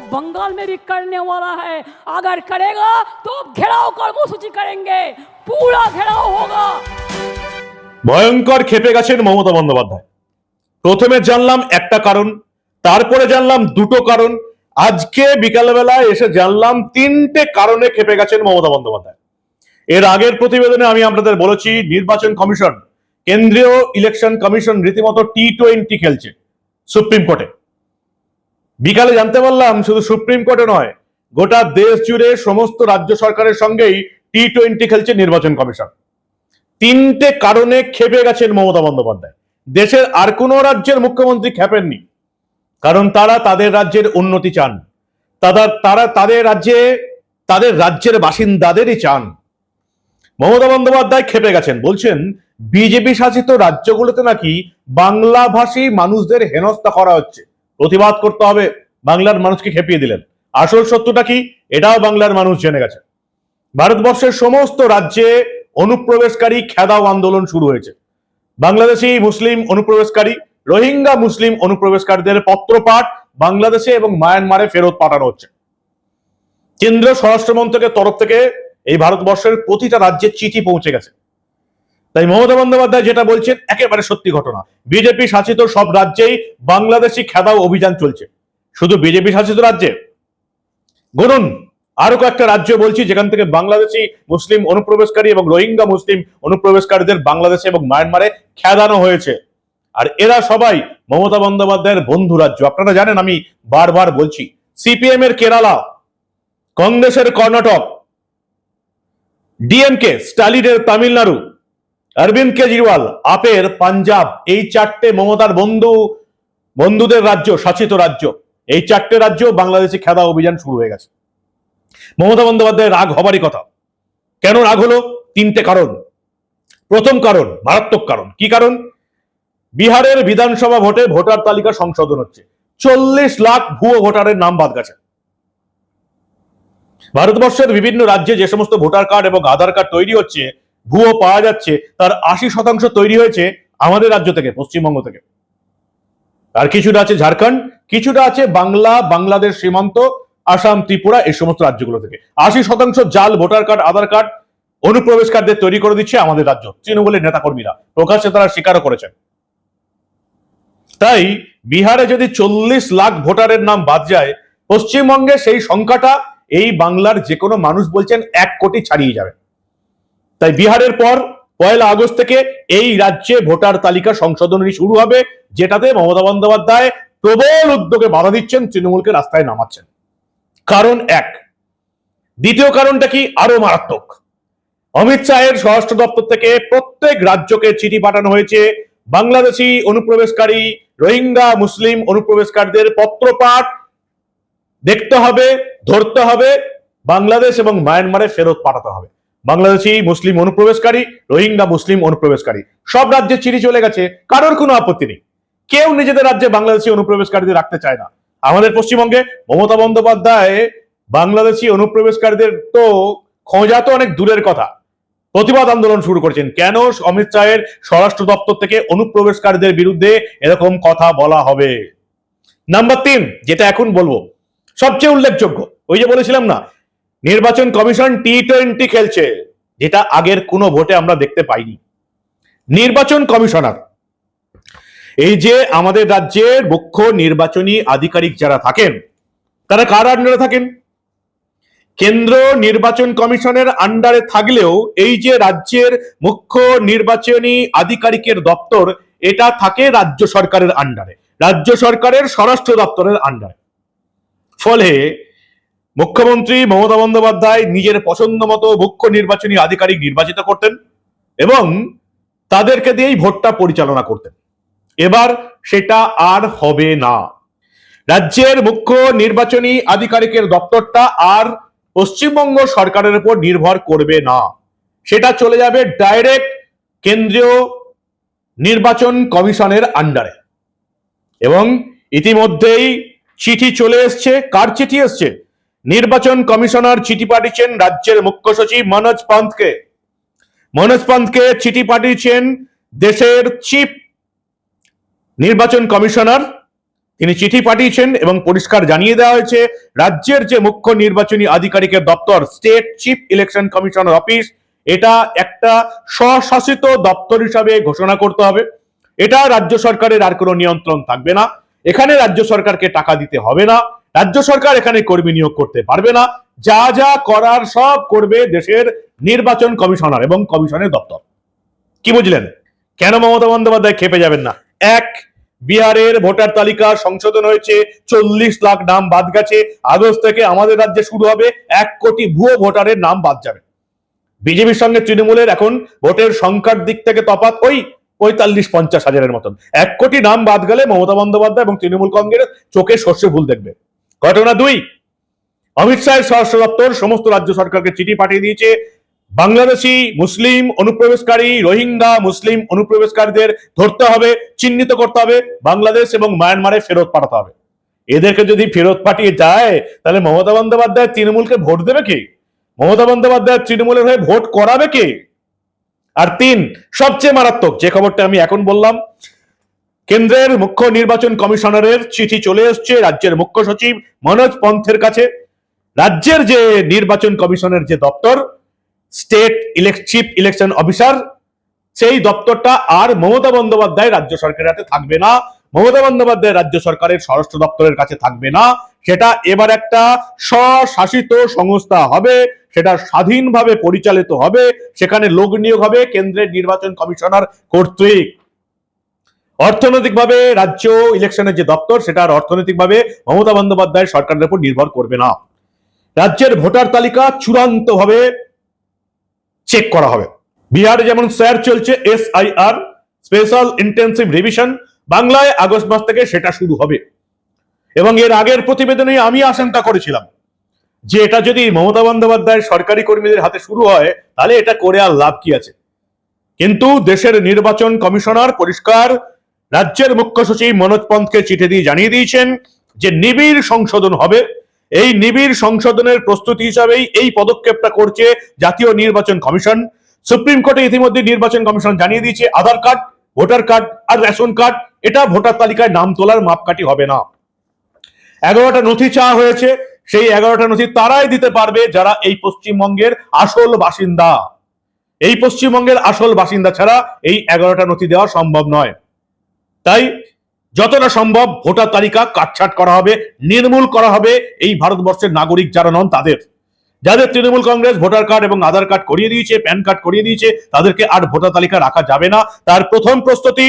और बंगाल में भी करने वाला है अगर करेगा तो घेराव कर्मसूची करेंगे पूरा घेराव होगा ভয়ঙ্কর খেপে গেছেন মমতা বন্দ্যোপাধ্যায় প্রথমে জানলাম একটা কারণ তারপরে জানলাম দুটো কারণ আজকে বিকালবেলায় এসে জানলাম তিনটে কারণে খেপে গেছেন মমতা বন্দ্যোপাধ্যায় এর আগের প্রতিবেদনে আমি আপনাদের বলেছি নির্বাচন কমিশন কেন্দ্রীয় ইলেকশন কমিশন রীতিমতো টি টোয়েন্টি খেলছে সুপ্রিম কোর্টে বিকালে জানতে পারলাম শুধু সুপ্রিম কোর্টে নয়, গোটা দেশ জুড়ে সমস্ত রাজ্য সরকারের সঙ্গেই টি টোয়েন্টি খেলছে নির্বাচন কমিশন। তিনটে কারণে খেপে গেছেন মমতা বন্দ্যোপাধ্যায়। দেশের আর কোনো রাজ্যের মুখ্যমন্ত্রী খেপেননি কারণ তারা তাদের রাজ্যের উন্নতি চান। তারা তারা তাদের রাজ্যে, তাদের রাজ্যের বাসিন্দাদেরই চান। মমতা বন্দ্যোপাধ্যায় খেপে গেছেন, বলছেন, বিজেপি শাসিত রাজ্যগুলোতে নাকি বাংলা ভাষী মানুষদের হেনস্থা করা হচ্ছে। প্রতিবাদ করতে হবে। বাংলার মানুষকে খেপিয়ে দিলেন। আসল সত্যটা কি? এটাও বাংলার মানুষ জেনে গেছে। ভারতবর্ষের সমস্ত রাজ্যে অনুপ্রবেশকারী খেদাও আন্দোলন শুরু হয়েছে। বাংলাদেশি মুসলিম অনুপ্রবেশকারী, রোহিঙ্গা মুসলিম অনুপ্রবেশকারীদের পত্রপাঠ বাংলাদেশে এবং মায়ানমারে ফেরত পাঠানো হচ্ছে। কেন্দ্রীয় স্বরাষ্ট্র মন্ত্রকের তরফ থেকে এই ভারতবর্ষের প্রতিটা রাজ্যে চিঠি পৌঁছে গেছে। তাই মমতা বন্দ্যোপাধ্যায় যেটা বলছেন, একেবারে সত্যি ঘটনা। বিজেপি শাসিত সব রাজ্যেই বাংলাদেশি খেদাও অভিযান চলছে। শুধু বিজেপি শাসিত রাজ্যে? গুনুন আরও কয়েকটা রাজ্য বলছি, যেখান থেকে বাংলাদেশি মুসলিম অনুপ্রবেশকারী এবং রোহিঙ্গা মুসলিম অনুপ্রবেশকারীদের বাংলাদেশে এবং মায়ানমারে খেদানো হয়েছে। আর এরা সবাই মমতা বন্দ্যোপাধ্যায়ের বন্ধু রাজ্য। আপনারা জানেন, আমি বারবার বলছি, সিপিএম এর কেরালা, কংগ্রেসের কর্ণাটক, ডিএমকে, স্টালিনের তামিলনাড়ু অরবিন্দ কেজরিওয়াল, আপের পাঞ্জাব, এই চারটে মমতার বন্ধু, বন্ধুদের রাজ্য, শাসিত রাজ্য। এই চারটে রাজ্য বাংলাদেশে খেদা অভিযান শুরু হয়ে গেছে। মমতা বন্দ্যোপাধ্যায়ের রাগ হবারই কথা। কেন রাগ হলো? তিনটে কারণ। প্রথম কারণ, মারাত্মক কারণ। কি কারণ? বিহারের বিধানসভা ভোটে ভোটার তালিকা সংশোধন হচ্ছে। চল্লিশ লাখ ভুয়ো ভোটারের নাম বাদ গেছে। ভারতবর্ষের বিভিন্ন রাজ্যে যে সমস্ত ভোটার কার্ড এবং আধার কার্ড তৈরি হচ্ছে ভুয়ো পাওয়া যাচ্ছে, তার আশি শতাংশ তৈরি হয়েছে আমাদের রাজ্য থেকে, পশ্চিমবঙ্গ থেকে। আর কিছুটা আছে ঝাড়খণ্ড, কিছুটা আছে বাংলা, বাংলাদেশ সীমান্ত, আসাম, ত্রিপুরা, এই সমস্ত রাজ্যগুলো থেকে। আশি শতাংশ জাল, ভোটার কার্ড, আধার কার্ড, অনুপ্রবেশকারীদের তৈরি করে দিচ্ছে আমাদের রাজ্য, তৃণমূলের নেতাকর্মীরা। প্রকাশ্যে তারা স্বীকারও করেছেন। তাই বিহারে যদি চল্লিশ লাখ ভোটারের নাম বাদ যায়, পশ্চিমবঙ্গে সেই সংখ্যাটা এই বাংলার যে কোনো মানুষ বলছেন এক কোটি ছাড়িয়ে যাবে। তাই বিহারের পর পয়লা আগস্ট থেকে এই রাজ্যে ভোটার তালিকা সংশোধনী শুরু হবে, যেটাতে মমতা বন্দ্যোপাধ্যায় প্রবল উদ্যোগে বাধা দিচ্ছেন, তৃণমূলকে রাস্তায় নামাচ্ছেন। কারণ এক, দ্বিতীয় কারণটা কি? আরও মারাত্মক। অমিত শাহের স্বরাষ্ট্র দপ্তর থেকে প্রত্যেক রাজ্যকে চিঠি পাঠানো হয়েছে, বাংলাদেশি অনুপ্রবেশকারী, রোহিঙ্গা, মুসলিম অনুপ্রবেশকারীদের পত্রপাঠ দেখতে হবে, ধরতে হবে, বাংলাদেশ এবং মায়ানমারে ফেরত পাঠাতে হবে। বাংলাদেশি, মুসলিম অনুপ্রবেশকারী, রোহিঙ্গা, মুসলিম অনুপ্রবেশকারী। সব রাজ্যে চিঠি চলে গেছে, কারোর কোনো আপত্তি নেই। কেউ নিজেদের রাজ্যে বাংলাদেশি অনুপ্রবেশকারীদের রাখতে চায় না। আমাদের পশ্চিমবঙ্গে মমতা বন্দ্যোপাধ্যায় বাংলাদেশি অনুপ্রবেশকারীদের তো খোঁজা তো অনেক দূরের কথা। প্রতিবাদ আন্দোলন শুরু করেছেন। কেন অমিত শাহের স্বরাষ্ট্র দপ্তর থেকে অনুপ্রবেশকারীদের বিরুদ্ধে এরকম কথা বলা হবে? নাম্বার তিন, যেটা এখন বলব, সবচেয়ে উল্লেখযোগ্য, ওই যে বলেছিলাম না নির্বাচন কমিশন টি টোয়েন্টি খেলছে, যেটা আগের কোনো ভোটে আমরা দেখতে পাইনি। নির্বাচন কমিশনার, এই যে আমাদের রাজ্যের মুখ্য নির্বাচনী আধিকারিক যারা থাকেন, তারা কার আন্ডারে থাকেন? কেন্দ্র নির্বাচন কমিশনের আন্ডারে থাকলেও এই যে রাজ্যের মুখ্য নির্বাচনী আধিকারিকের দপ্তর, এটা থাকে রাজ্য সরকারের আন্ডারে রাজ্য সরকারের স্বরাষ্ট্র দপ্তরের আন্ডারে ফলে মুখ্যমন্ত্রী মমতা বন্দ্যোপাধ্যায় নিজের পছন্দ মতো মুখ্য নির্বাচনী আধিকারিক নির্বাচিত করতেন এবং তাদেরকে দিয়েই ভোটটা পরিচালনা করতেন। এবার সেটা আর হবে না। রাজ্যের মুখ্য নির্বাচনী আধিকারিকের দপ্তরটা আর পশ্চিমবঙ্গ সরকারের উপর নির্ভর করবে না। সেটা চলে যাবে ডাইরেক্ট কেন্দ্রীয় নির্বাচন কমিশনের আন্ডারে। এবং ইতিমধ্যেই চিঠি চলে এসছে। কার চিঠি এসছে? নির্বাচন কমিশনার চিঠি পাঠিয়েছেন রাজ্যের মুখ্য সচিব মনোজ পান্তকে মনোজ পান্তকে চিঠি পাঠিয়েছেন দেশের চিফ নির্বাচন কমিশনার। তিনি চিঠি পাঠিয়েছেন এবং পরিষ্কার জানিয়ে দেওয়া হয়েছে, রাজ্যের যে মুখ্য নির্বাচনী আধিকারিকের দপ্তর, state chief election commissioner office, এটা একটা স্বশাসিত দপ্তর হিসাবে ঘোষণা করতে হবে। এটা রাজ্য সরকারের আর কোনো নিয়ন্ত্রণ থাকবে না। এখানে রাজ্য সরকারকে টাকা দিতে হবে না। রাজ্য সরকার এখানে কর্মী নিয়োগ করতে পারবে না। যা যা করার সব করবে দেশের নির্বাচন কমিশনার এবং কমিশনের দপ্তর। কি বুঝলেন? কেন মমতা বন্দ্যোপাধ্যায় খেপে যাবেন না? এক, বিহারের ভোটার তালিকা সংশোধন হয়েছে, চল্লিশ লাখ নাম বাদ গেছে, আগস্ট থেকে আমাদের রাজ্যে শুরু হবে, এক কোটি ভুয়ো ভোটারের নাম বাদ যাবে। বিজেপির সঙ্গে তৃণমূলের এখন ভোটের সংখ্যার দিক থেকে তফাৎ ওই পঁয়তাল্লিশ পঞ্চাশ হাজারের মতন। এক কোটি নাম বাদ গেলে মমতা বন্দ্যোপাধ্যায় এবং তৃণমূল কংগ্রেস চোখে শস্য ভুল দেখবে। ঘটনা দুই, অমিত শাহের স্বরাষ্ট্র দপ্তর সমস্ত রাজ্য সরকারকে চিঠি পাঠিয়ে দিয়েছে। বাংলাদেশি, মুসলিম অনুপ্রবেশকারী, রোহিঙ্গা, মুসলিম অনুপ্রবেশকারীদের ধরতে হবে, চিহ্নিত করতে হবে, বাংলাদেশ এবং মায়ানমারে ফেরত পাঠাতে হবে। এদেরকে যদি ফেরত পাঠিয়ে যায়, তাহলে মমতা বন্দ্যোপাধ্যায় তৃণমূলকে ভোট দেবে কে? মমতা বন্দ্যোপাধ্যায় তৃণমূলের হয়ে ভোট করাবে কে? আর তিন, সবচেয়ে মারাত্মক, যে খবরটা আমি এখন বললাম কেন্দ্রের মুখ্য নির্বাচন কমিশনারের চিঠি চলে এসছে রাজ্যের মুখ্য সচিব মনোজ পন্থের কাছে। রাজ্যের যে নির্বাচন কমিশনের যে দপ্তর, স্টেট চিফ ইলেকশন অফিসার, সেই দপ্তরটা আর মমতা বন্দ্যোপাধ্যায় রাজ্য সরকারের হাতে থাকবে না। মমতা বন্দ্যোপাধ্যায় রাজ্য সরকারের স্বরাষ্ট্র দপ্তরের কাছে থাকবে না। সেটা এবার একটা স্বশাসিত সংস্থা হবে, সেটা স্বাধীনভাবে পরিচালিত হবে, সেখানে লোক নিয়োগ হবে কেন্দ্রের নির্বাচন কমিশনার কর্তৃক। অর্থনৈতিকভাবে রাজ্য ইলেকশনের যে দপ্তর, সেটা আর অর্থনৈতিকভাবে মমতা বন্দ্যোপাধ্যায় সরকারের উপর নির্ভর করবে না। রাজ্যের ভোটার তালিকা চূড়ান্তভাবে চেক করা হবে। বিহারে যেমন স্যার চলছে এসআইআর স্পেশাল ইন্টেন্সিভ রিভিশন বাংলায় আগস্ট মাস থেকে সেটা শুরু হবে। এবং এর আগের প্রতিবেদনে আমি আশঙ্কা করেছিলাম যে এটা যদি মমতা বন্দ্যোপাধ্যায় সরকারি কর্মীদের হাতে শুরু হয়, তাহলে এটা করে আর লাভ কি আছে? কিন্তু দেশের নির্বাচন কমিশনার পরিষ্কার রাজ্যের মুখ্য সচিব মনোজ পন্থকে চিঠি দিয়ে জানিয়ে দিয়েছেন যে নিবিড় সংশোধন হবে। এই নিবিড় সংশোধনের প্রস্তুতি হিসাবেই এই পদক্ষেপটা করছে জাতীয় নির্বাচন কমিশন। সুপ্রিম কোর্টে ইতিমধ্যে নির্বাচন কমিশন জানিয়ে দিয়েছে, আধার কার্ড, ভোটার কার্ড আর রেশন কার্ড, এটা ভোটার তালিকায় নাম তোলার মাপকাঠি হবে না। এগারোটা নথি চাওয়া হয়েছে, সেই এগারোটা নথি তারাই দিতে পারবে যারা এই পশ্চিমবঙ্গের আসল বাসিন্দা। এই পশ্চিমবঙ্গের আসল বাসিন্দা ছাড়া এই এগারোটা নথি দেওয়া সম্ভব নয়। তাই যতটা সম্ভব ভোটার তালিকা কাটছাট করা হবে, নির্মূল করা হবে এই ভারতবর্ষের নাগরিক যারা নন তাদের। যাদের তৃণমূল কংগ্রেস ভোটার কার্ড এবং আধার কার্ড করিয়ে দিয়েছে, প্যান কার্ড করিয়ে দিয়েছে, তাদেরকে আর ভোটার তালিকা রাখা যাবে না। তার প্রথম প্রস্তুতি,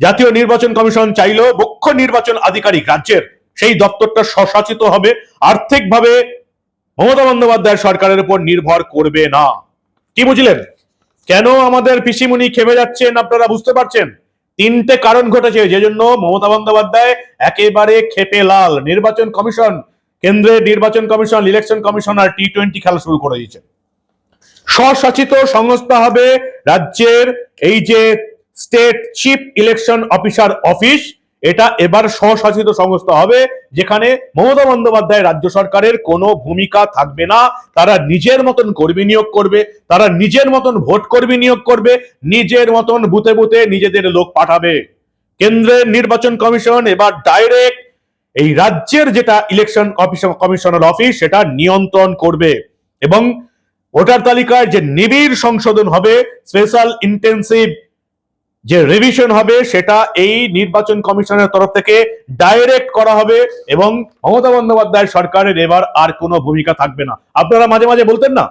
জাতীয় নির্বাচন কমিশন চাইল মুখ্য নির্বাচন আধিকারিক রাজ্যের সেই দপ্তরটা স্বশাসিত হবে। আর্থিকভাবে মমতা বন্দ্যোপাধ্যায় সরকারের উপর নির্ভর করবে না। কি বুঝলেন? কেন আমাদের পিসিমুনি খেপে যাচ্ছেন আপনারা বুঝতে পারছেন? তিনটে কারণ ঘটেছে যে জন্য মমতা বন্দ্যোপাধ্যায় একেবারে খেপে লাল। নির্বাচন কমিশন কেন্দ্রের নির্বাচন কমিশন ইলেকশন কমিশন আর টি টোয়েন্টি খেলা শুরু করে দিয়েছে। স্বশাসিত সংস্থা হবে রাজ্যের এই যে state chief election officer office এটা এবার স্বশাসিত সংস্থা হবে, যেখানে মমতা বন্দ্যোপাধ্যায় রাজ্য সরকারের কোনো ভূমিকা থাকবে না। তারা নিজের মতন কর্মী নিয়োগ করবে, তারা নিজের মতন ভোট কর্মী নিয়োগ করবে, নিজের মতন বুথে বুথে নিজেদের লোক পাঠাবে। কেন্দ্রের নির্বাচন কমিশন এবার ডাইরেক্ট এই রাজ্যের যেটা ইলেকশন কমিশনার অফিস সেটা নিয়ন্ত্রণ করবে। এবং ভোটার তালিকায় যে নিবিড় সংশোধন হবে স্পেশাল ইন্টেন্সিভ যে রিভিশন হবে, সেটা এই নির্বাচন কমিশনের তরফ থেকে ডাইরেক্ট করা হবে এবং মমতা বন্দ্যোপাধ্যায় সরকারের এবার আর কোনো ভূমিকা থাকবে না। আপনারা মাঝে মাঝে বলতেন না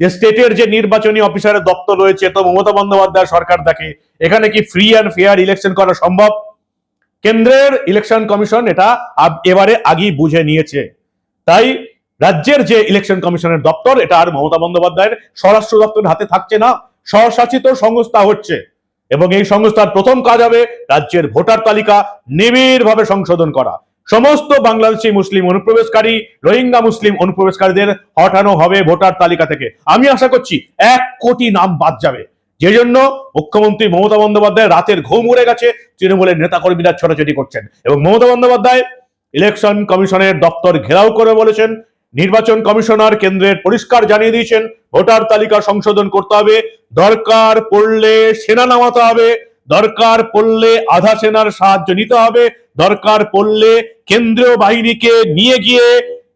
যে স্টেটের যে নির্বাচনী অফিসারের দপ্তর রয়েছে, তো মমতা বন্দ্যোপাধ্যায় সরকার দেখে। এখানে কি ফ্রি অ্যান্ড ফেয়ার ইলেকশন করা সম্ভব? কেন্দ্রের ইলেকশন কমিশন এটা এবারে আগেই বুঝে নিয়েছে। তাই রাজ্যের যে ইলেকশন কমিশনের দপ্তর, এটা আর মমতা বন্দ্যোপাধ্যায়ের স্বরাষ্ট্র দপ্তরের হাতে থাকছে না। স্বশাসিত সংস্থা হচ্ছে। এবং এই সংস্থার প্রথম কাজ হবে রাজ্যের ভোটার তালিকা নিবিড়ভাবে সংশোধন করা। সমস্ত বাংলাদেশি মুসলিম অনুপ্রবেশকারী, রোহিঙ্গা মুসলিম অনুপ্রবেশকারীদের হটানো হবে ভোটার তালিকা থেকে। আমি আশা করছি এক কোটি নাম বাদ যাবে। যে জন্য মুখ্যমন্ত্রী মমতা বন্দ্যোপাধ্যায় রাতের ঘুম উড়ে গেছে, তৃণমূলের নেতাকর্মীরা ছোটাছুটি করছেন। এবং মমতা বন্দ্যোপাধ্যায় ইলেকশন কমিশনের দপ্তর ঘেরাও করে বলেছেন নির্বাচন কমিশনার কেন্দ্রের পরিষ্কার জানিয়ে দিয়েছেন, ভোটার তালিকা সংশোধন করতে হবে, দরকার পড়লে সেনা নামাতে হবে, দরকার পড়লে আধা সেনার সাহায্য নিতে হবে, দরকার পড়লে কেন্দ্রীয় বাহিনীকে নিয়ে গিয়ে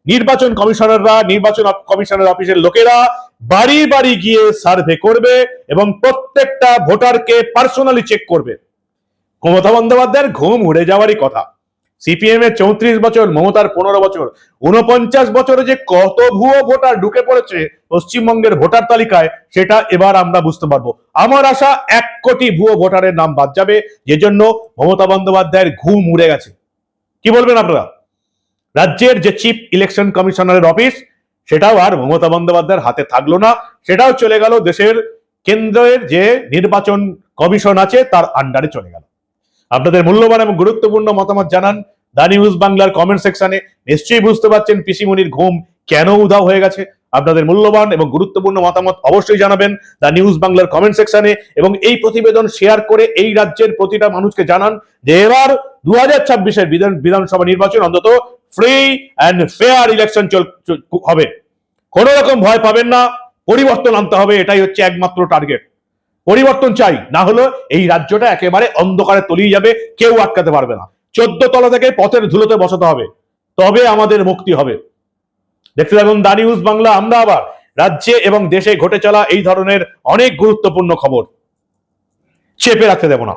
নির্বাচন কমিশনাররা, নির্বাচন কমিশনার অফিসের লোকেরা বাড়ি বাড়ি গিয়ে সার্ভে করবে এবং প্রত্যেকটা ভোটারকে পার্সোনালি চেক করবে। মমতা বন্দ্যোপাধ্যায়ের ঘুম উড়ে যাওয়ারই কথা। সিপিএম এর চৌত্রিশ বছর, মমতার পনেরো বছর। উনপঞ্চাশ বছরে যে কত ভুয়ো ভোটার ঢুকে পড়েছে পশ্চিমবঙ্গের ভোটার তালিকায়, সেটা এবার আমরা বুঝতে পারব। আমার আশা, এক কোটি ভুয়ো ভোটারের নাম বাদ যাবে যে জন্য মমতা বন্দ্যোপাধ্যায়ের ঘুম উড়ে গেছে। কি বলবেন আপনারা? রাজ্যের যে চিফ ইলেকশন কমিশনারের অফিস, সেটাও আর মমতা বন্দ্যোপাধ্যায়ের হাতে থাকল না। সেটাও চলে গেল দেশের কেন্দ্রের যে নির্বাচন কমিশন আছে, তার আন্ডারে চলে গেল। আপনাদের মূল্যবান এবং গুরুত্বপূর্ণ মতামত জানান দা নিউজ বাংলার কমেন্ট সেকশনে নিশ্চয়ই বুঝতে পারছেন পিসিমণির ঘুম কেন উধাও হয়ে গেছে। আপনাদের মূল্যবান এবং গুরুত্বপূর্ণ মতামত অবশ্যই জানাবেন দা নিউজ বাংলার কমেন্ট সেকশনে এবং এই প্রতিবেদন শেয়ার করে এই রাজ্যের প্রতিটা মানুষকে জানান যে এবার দু হাজার ছাব্বিশের বিধানসভা নির্বাচন অন্তত ফ্রি অ্যান্ড ফেয়ার ইলেকশন চল- হবে। কোনো রকম ভয় পাবেন না, পরিবর্তন আনতে হবে, এটাই হচ্ছে একমাত্র টার্গেট পরিবর্তন চাই, না হলো এই রাজ্যটা একেবারে অন্ধকারে তলিয়ে যাবে, কেউ আটকাতে পারবে না। চোদ্দ তলা থেকে পথের ধুলোতে বসাতে হবে। তবে আমাদের মুক্তি হবে। দেখতে থাকুন দা নিউজ বাংলা, আমরা আবার রাজ্যে এবং দেশে ঘটে চলা এই ধরনের অনেক গুরুত্বপূর্ণ খবর। চেপে রাখতে দেব না।